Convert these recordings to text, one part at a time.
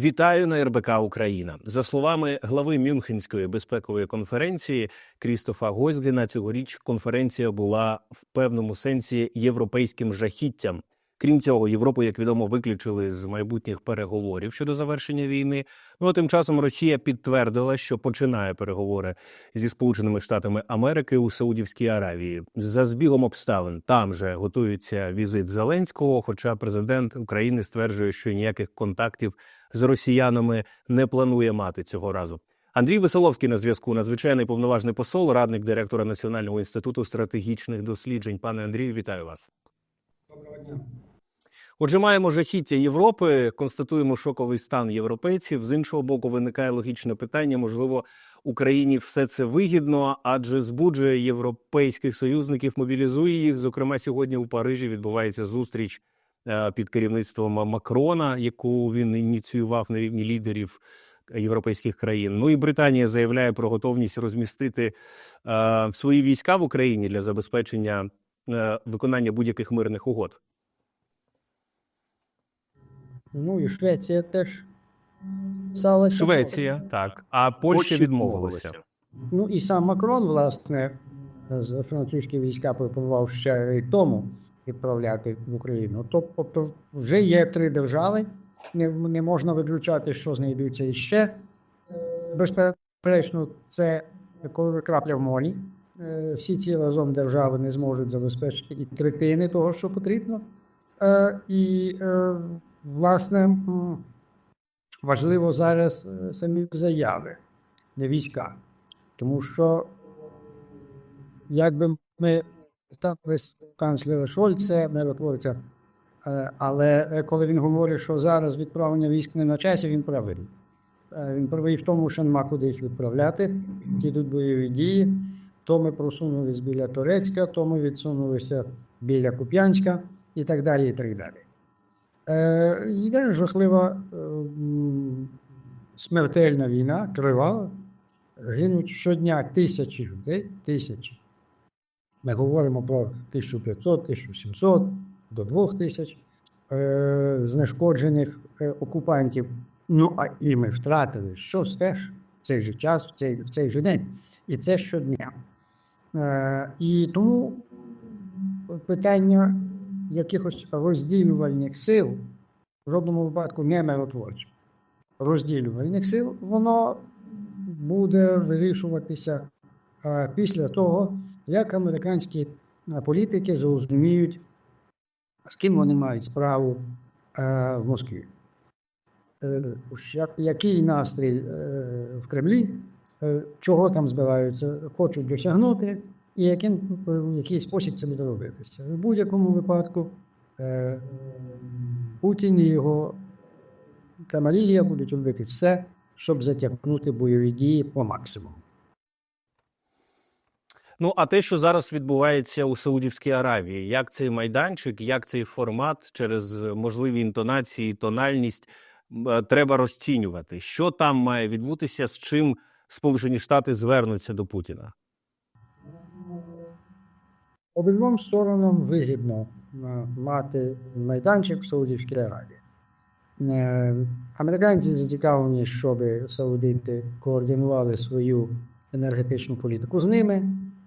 Вітаю на РБК Україна. За словами глави Мюнхенської безпекової конференції Крістофа Гойзгена, цьогоріч конференція була в певному сенсі європейським жахіттям. Крім цього, Європу, як відомо, виключили з майбутніх переговорів щодо завершення війни. Ну а тим часом Росія підтвердила, що починає переговори зі Сполученими Штатами Америки у Саудівській Аравії. За збігом обставин там же готується візит Зеленського. Хоча президент України стверджує, що ніяких контактів з росіянами не планує мати цього разу. Андрій Веселовський на зв'язку, надзвичайний повноважний посол, радник директора Національного інституту стратегічних досліджень. Пане Андрію, вітаю вас. Доброго дня. Отже, маємо жахіття Європи, констатуємо шоковий стан європейців. З іншого боку, виникає логічне питання. Можливо, Україні все це вигідно, адже збуджує європейських союзників, мобілізує їх. Зокрема, сьогодні у Парижі відбувається зустріч е, під керівництвом Макрона, яку він ініціював на рівні лідерів європейських країн. Ну і Британія заявляє про готовність розмістити е, свої війська в Україні для забезпечення е, виконання будь-яких мирних угод. Ну і Швеція теж стала Швеція, так, а Польща відмовилася. Ну і сам Макрон, власне, з французькі війська пропонував ще рік тому відправляти в Україну. Тобто вже є три держави. Не, не можна виключати, що знайдуться іще. Безперечно, це коли крапля в морі. Е, Всі ці разом держави не зможуть забезпечити і третини того, що потрібно. Е, І, е, власне, важливо зараз е, самі заяви, не війська. Тому що, якби ми так весь канцлера Шольце, миротворця, е, але коли він говорить, що зараз відправлення військ не на часі, він правий. Е, Він правий в тому, що нема куди їх відправляти. Тут бойові дії. То ми просунулись біля Турецька, то ми відсунулися біля Куп'янська і так далі. і так далі. Е, Йде жахлива е, смертельна війна, кривава. Гинуть щодня тисячі людей, тисячі. Ми говоримо про 1500, 1700 до 2000 е, знешкоджених е, окупантів. Ну, а і ми втратили щось теж в цей же час, в цей, в цей же день. І це щодня. І тому питання якихось розділювальних сил, в жодному випадку не миротворчих, розділювальних сил, воно буде вирішуватися після того, як американські політики зрозуміють, з ким вони мають справу в Москві. Е, Який настрій е, в Кремлі, е, чого там збираються, хочуть досягнути, і яким, в який спосіб це буде робитися. В будь-якому випадку е, Путін і його Камалілія будуть робити все, щоб затягнути бойові дії по максимуму. Ну а те, що зараз відбувається у Саудівській Аравії, як цей майданчик, як цей формат через можливі інтонації, тональність е, треба розцінювати, що там має відбутися, з чим Сполучені Штати звернуться до Путіна. Обидвом сторонам вигідно е, мати майданчик в Саудівській Аравії. Е, Американці зацікавлені, щоб саудити координували свою енергетичну політику з ними,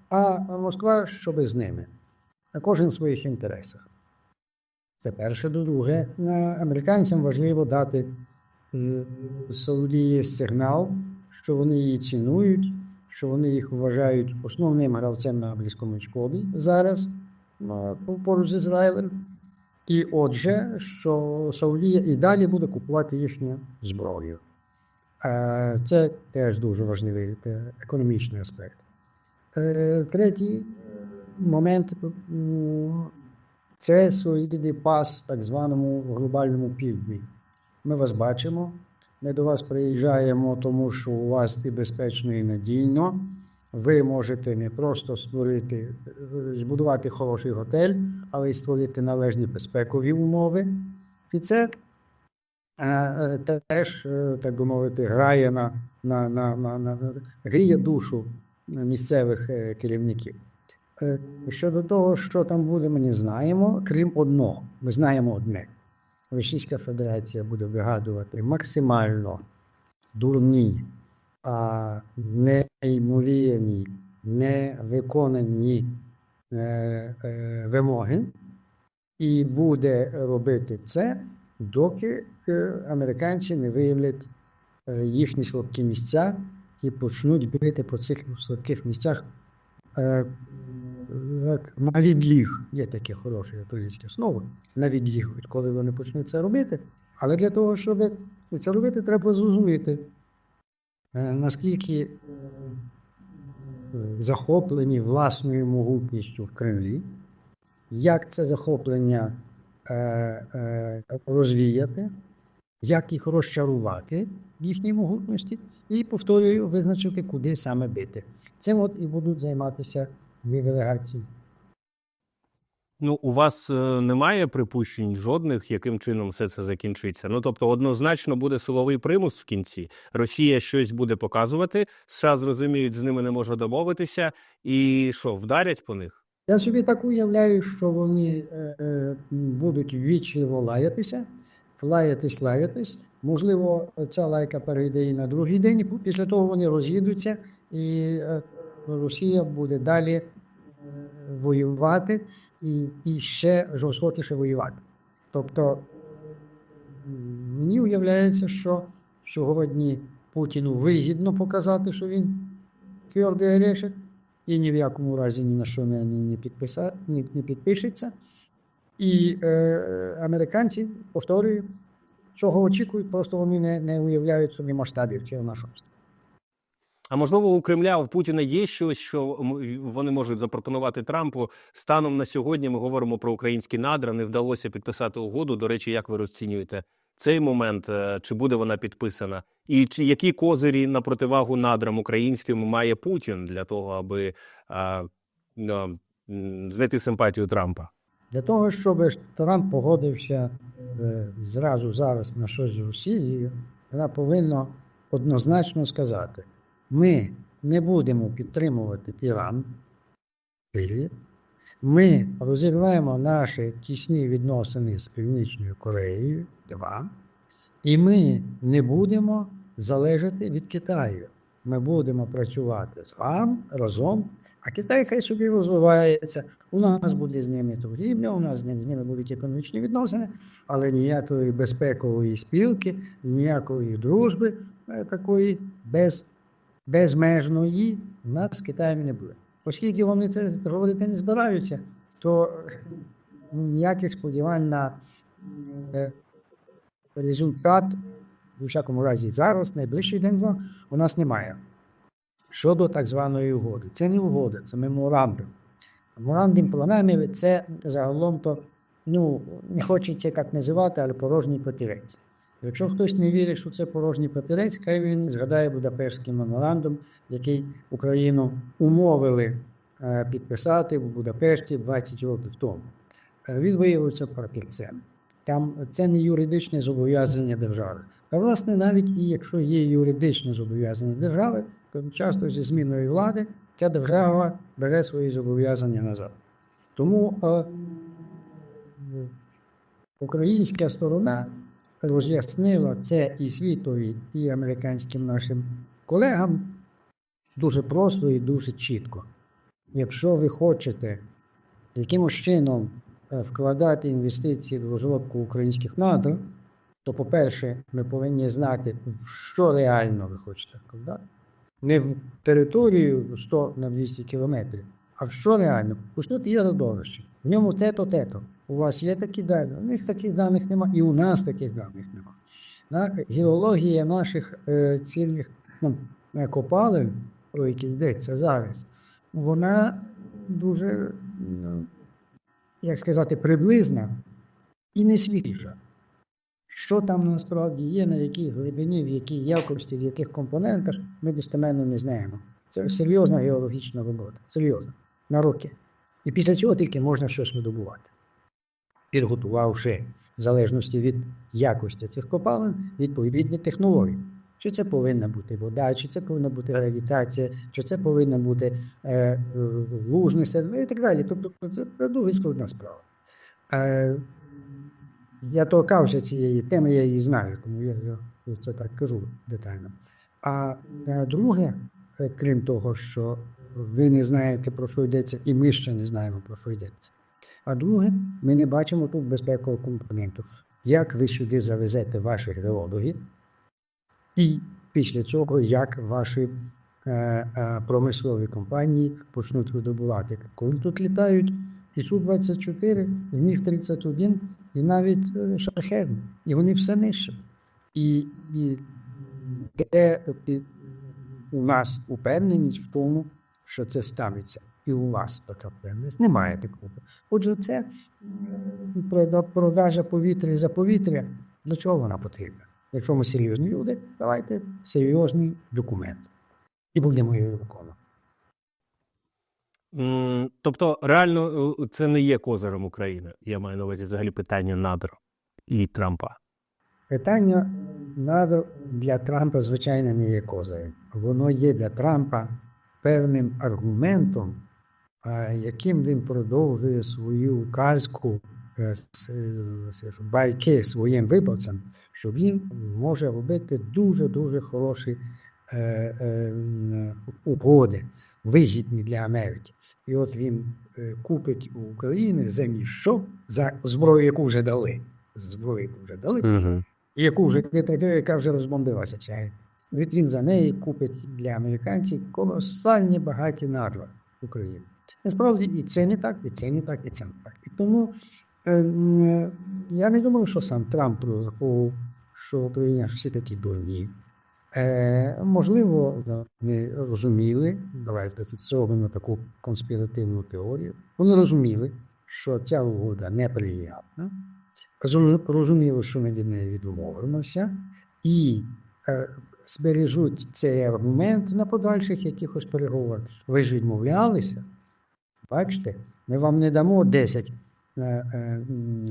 а Москва щоб з ними. Кожен в своїх інтересах. Це перше. До-друге, е, американцям важливо дати Саудії сигнал, що вони її цінують, що вони їх вважають основним гравцем на Близькому Сході зараз е, поруч з Ізраїлем. І отже, що Саудія і далі буде купувати їхню зброю. Е, Це теж дуже важливий е, економічний аспект. Третій момент це своєрідний пас так званому глобальному півдні. Ми вас бачимо, ми до вас приїжджаємо, тому що у вас і безпечно, і надійно. Ви можете не просто створити, е, збудувати хороший готель, але й створити належні безпекові умови. І це е, е, теж, так би мовити, грає на, на, на, на, на гріє душу місцевих керівників. Щодо того, що там буде, ми не знаємо, крім одного. Ми знаємо одне. Російська Федерація буде вигадувати максимально дурні, а неймовірні, невиконані е, е, вимоги, і буде робити це, доки е, американці не виявлять е, їхні слабкі місця і почнуть бити по цих слабких місцях е, на відліг. Є таке хороше англійське слово на відліг, коли вони почнуть це робити. Але для того, щоб це робити, треба зрозуміти, е, наскільки е, захоплені власною могутністю в Кремлі, як це захоплення е, розвіяти, як їх розчарувати в їхній могутності, і повторюю, визначити, куди саме бити. Цим от і будуть займатися дві делегації. Ну, у вас е, немає припущень жодних, яким чином все це закінчиться. Ну тобто, однозначно буде силовий примус в кінці. Росія щось буде показувати. США зрозуміють, з ними не може домовитися, і що, вдарять по них? Я собі так уявляю, що вони е, е, будуть вічливо лаятися, лаятись, лаятись. Можливо, ця лайка перейде і на другий день, після того вони роз'їдуться, і е, Росія буде далі е, воювати і, і ще жорстокіше воювати. Тобто мені уявляється, що сьогодні Путіну вигідно показати, що він твердий орешек, і ні в якому разі ні на що не, не, підписа, не, не підпишеться. І е, американці, повторюю, цього очікують, просто вони не, не уявляють собі масштабів цього нашого. А можливо, у Кремля у Путіна є щось, що вони можуть запропонувати Трампу. Станом на сьогодні ми говоримо про українські надра. Не вдалося підписати угоду. До речі, як ви розцінюєте цей момент? Е, Чи буде вона підписана? І чи які козирі на противагу надрам українським має Путін для того, аби а, ну, м, знайти симпатію Трампа? Для того, щоб Трамп погодився е, зразу зараз на щось з Росією, вона повинна однозначно сказати: ми не будемо підтримувати Іран, ми розірваємо наші тісні відносини з Північною Кореєю, два, і ми не будемо залежати від Китаю. Ми будемо працювати з вами разом, а Китай хай собі розвивається. У нас буде з ними торгівля, у нас з ним- з ними будуть економічні відносини, але ніякої безпекової спілки, ніякої дружби е, такої без, безмежної у нас з Китаєм не буде. Оскільки вони це говорити не збираються, то ну, ніяких сподівань на е, результат, у всякому разі, зараз, найближчий день-два, у нас немає. Щодо так званої угоди. Це не угода, це меморандум. Меморандум про наміри це загалом то, ну, не хочеться як називати, але порожній папірець. Якщо хтось не вірить, що це порожній папірець, хай він згадає Будапештський меморандум, який Україну умовили е, підписати в Будапешті 20 років тому. Е, Він виявився папірцем. Там це не юридичне зобов'язання держави. А власне, навіть і якщо є юридичне зобов'язання держави, то часто зі зміною влади ця держава бере свої зобов'язання назад. Тому е, українська сторона роз'яснила це і світові, і американським нашим колегам дуже просто і дуже чітко. Якщо ви хочете якимось чином е, вкладати інвестиції в розробку українських надр, то, по-перше, ми повинні знати, в що реально ви хочете вкладати. Не в територію 100 на 200 кілометрів, а що реально? Тут є родовище. В ньому те-то, те-то. У вас є такі дані, у них таких даних немає, і у нас таких даних немає. На геологія наших е, цільних ну, копалин, про які йдеться зараз, вона дуже, ну, як сказати, приблизна і не свіжа. Що там насправді є, на якій глибині, в якій якості, в яких компонентах, ми достеменно не знаємо. Це серйозна геологічна робота. Серйозна. На роки. І після цього тільки можна щось видобувати. Підготувавши, в залежності від якості цих копалин, відповідні технології. Чи це повинна бути вода, чи це повинна бути гравітація, чи це повинна бути е, е, лужне і так далі. Тобто це, це дуже складна справа. Е, Я торкався цієї теми, я її знаю, тому я, я це так кажу детально. А е, друге, е, крім того, що ви не знаєте, про що йдеться, і ми ще не знаємо, про що йдеться. А друге, ми не бачимо тут безпекового компоненту. Як ви сюди завезете ваших геологів, і після цього, як ваші е, е, промислові компанії почнуть видобувати. Коли тут літають і Су-24, і Міг-31, і навіть е, шахет, і вони все нищать. І, і де у нас упевненість в тому, що це ставиться. І у вас така впевненість. Немає такого. Отже, це продажа повітря за повітря. Для чого вона потрібна? Якщо ми серйозні люди, давайте серйозний документ. І будемо його виконувати. Тобто, реально, е, це не є козирем України. Я маю на увазі взагалі питання надр і Трампа. Питання надр для Трампа, звичайно, не є козою. Воно є для Трампа певним аргументом, яким він продовжує свою казку, е, е, с- байки своїм виборцям, що він може робити дуже-дуже хороші е, е, угоди, вигідні для Америки. І от він е, купить у України за ніщо, за зброю, яку вже дали. Зброю, яку вже дали, і яку вже яка вже розбомбилася чай. За неї купить для американців колосальні багаті надра України. Насправді і це не так, і це не так, і це не так. І тому е, м, я не думаю, що сам Трамп розраховував, що Україна всі такі дурні. Е, можливо, вони розуміли, давайте зробимо таку конспіративну теорію. Вони розуміли, що ця угода неприємна, розуміли, що ми від неї відмовимося, і е, збережуть цей аргумент на подальших якихось переговорах. Ви ж відмовлялися. Бачите, ми вам не дамо 10 е, е,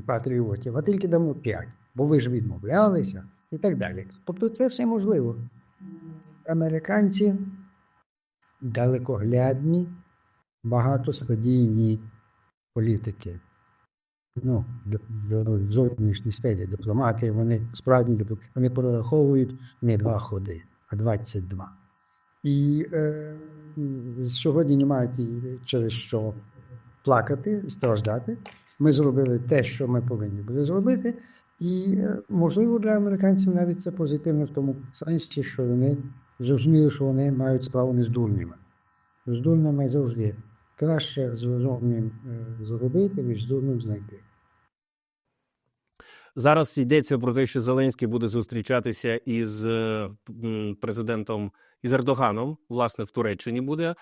патріотів, а тільки дамо 5, бо ви ж відмовлялися і так далі. Тобто це все можливо. Американці далекоглядні, багатостадійні політики. Ну, в зовнішній сфері дипломати, вони справді вони прораховують не два ходи, а 22. І е, сьогодні мають через що плакати, страждати. Ми зробили те, що ми повинні були зробити, і е, можливо для американців навіть це позитивно в тому сенсі, що вони зрозуміли, що вони мають справу не з дурнями. З дурнями завжди краще з е, зробити, ніж з дурним знайти. Зараз йдеться про те, що Зеленський буде зустрічатися із е, президентом із Ердоганом, власне, в Туреччині буде.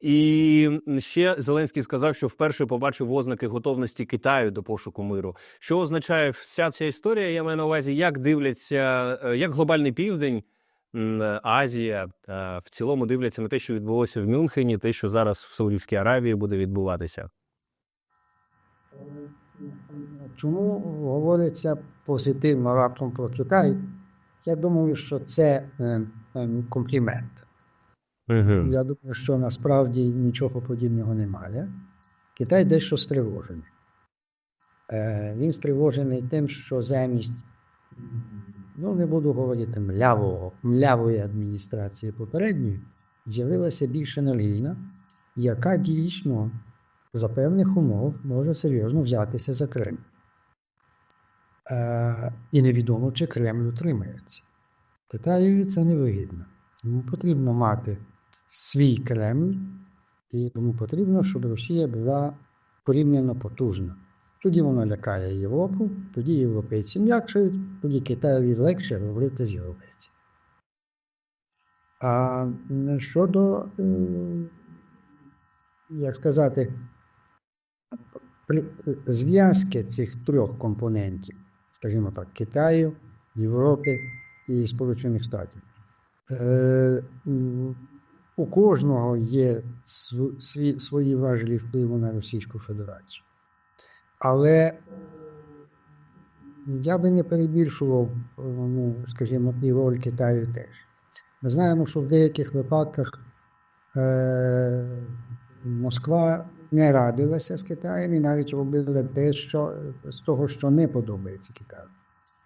І ще Зеленський сказав, що вперше побачив ознаки готовності Китаю до пошуку миру. Що означає вся ця історія? Я маю на увазі, як дивляться, е, як глобальний південь, Азія в цілому дивляться на те, що відбулося в Мюнхені, те, що зараз в Саудівській Аравії буде відбуватися. Чому говориться позитивно раптом про Китай? Я думаю, що це е, е, комплімент. Угу. Я думаю, що насправді нічого подібного немає. Китай дещо стривожений. Е, Він стривожений тим, що замість, ну не буду говорити млявого, млявої адміністрації попередньої, з'явилася більш енергійна, яка дійсно за певних умов може серйозно взятися за Крим. Е, І невідомо, чи Кремль утримається. Китаєві це невигідно. Йому потрібно мати свій Кремль, і тому потрібно, щоб Росія була порівняно потужна. Тоді вона лякає Європу, тоді європейці м'якшають, тоді Китаєві легше говорити з європейцями. А щодо, е, як сказати, зв'язки цих трьох компонентів, скажімо так, Китаю, Європи і Сполучених Штатів. Е, у кожного є свої важелі впливу на Російську Федерацію. Але я би не перебільшував, е, ну, скажімо, і роль Китаю теж. Ми знаємо, що в деяких випадках е, Москва не радилася з Китаєм і навіть робила те, що з того, що не подобається Китаю.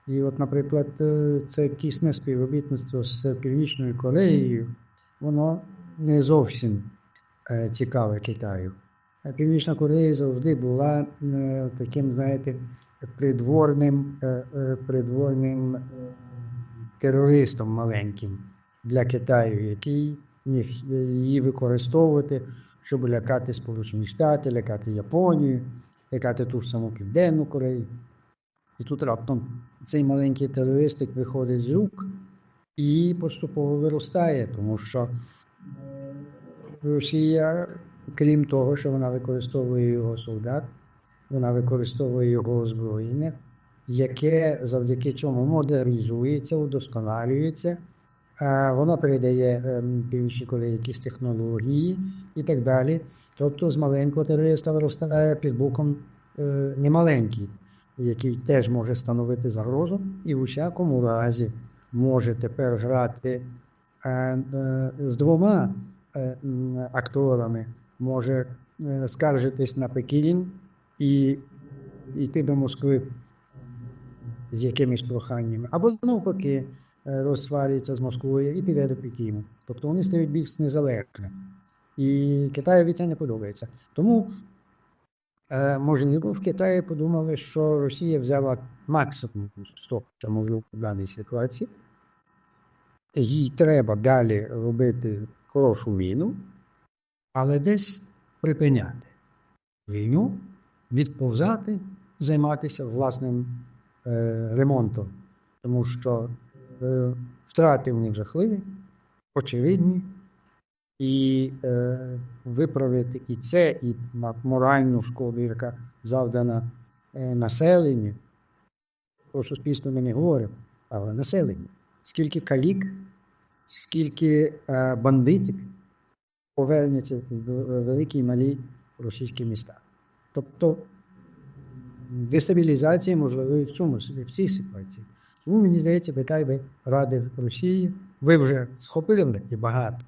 І от, наприклад, е, це тісне співробітництво з Північною Кореєю, воно не зовсім е, цікаве Китаю. Е, Північна Корея завжди була е, таким, знаєте, придворним, е, придворним терористом маленьким для Китаю, який міг її використовувати, щоб лякати Сполучені Штати, лякати Японію, лякати ту ж саму Південну Корею. І тут раптом цей маленький терористик виходить з рук і поступово виростає, тому що Росія, крім того, що вона використовує його солдат, вона використовує його озброєння, яке завдяки чому модернізується, удосконалюється. Вона передає ем, Північній Кореї якісь технології і так далі. Тобто з маленького терориста виростає під боком е, немаленький, який теж може становити загрозу, і в усякому разі може тепер грати е, е, з двома е, акторами, може е, скаржитись на Пекін і йти до Москви з якимись проханнями, або навпаки е, розсварюється з Москвою і піде до Пекіну. Тобто вони стають більш незалежними. І Китаєві це не подобається. Тому, е, можливо, в Китаї подумали, що Росія взяла максимум того, що можливо в даній ситуації. Їй треба далі робити хорошу війну, але десь припиняти війну, відповзати, займатися власним е, ремонтом, тому що е, втрати в них жахливі, очевидні, і е, виправити і це, і моральну шкоду, яка завдана е, населенню. Про суспільство ми не говоримо, але населенню. Скільки калік, скільки е, бандитів повернеться в великі і малі російські міста. Тобто дестабілізація можливо і в цьому в цій ситуації. Тому мені здається, Китай би радив Росії. Ви вже схопили і багато.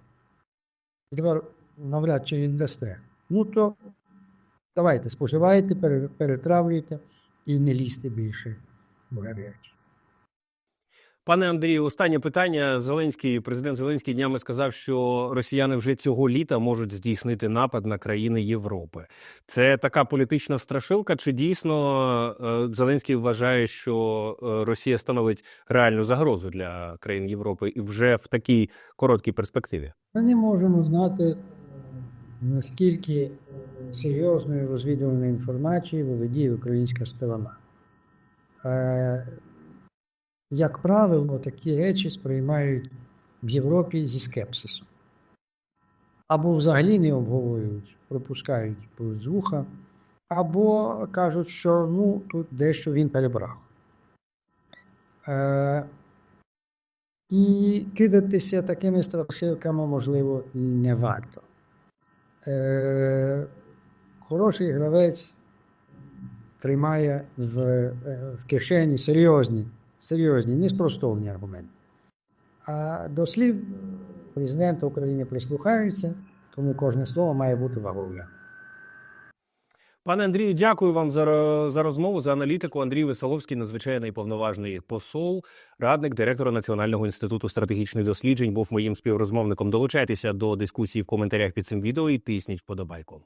Тепер навряд чи віддасте. Ну то давайте, споживайте, перетравлюйте і не лізьте більше в гарячі. Пане Андрію, останнє питання. Зеленський президент Зеленський днями сказав, що росіяни вже цього літа можуть здійснити напад на країни Європи. Це така політична страшилка. Чи дійсно е, Зеленський вважає, що е, Росія становить реальну загрозу для країн Європи і вже в такій короткій перспективі? Ми не можемо знати, наскільки серйозною розвідувальною інформацією володіє українська сторона. Як правило, такі речі сприймають в Європі зі скепсисом. Або взагалі не обговорюють, пропускають повз вуха, або кажуть, що ну, тут дещо він перебрав. Е, і кидатися такими страшилками, можливо, і не варто. Е, хороший гравець тримає в, е, в кишені серйозні, серйозні, неспростовні аргументи. А до слів президента України прислухаються, тому кожне слово має бути вагою. Пане Андрію, дякую вам за, за розмову, за аналітику. Андрій Висоловський, надзвичайний повноважний посол, радник директора Національного інституту стратегічних досліджень, був моїм співрозмовником. Долучайтеся до дискусії в коментарях під цим відео і тисніть вподобайку.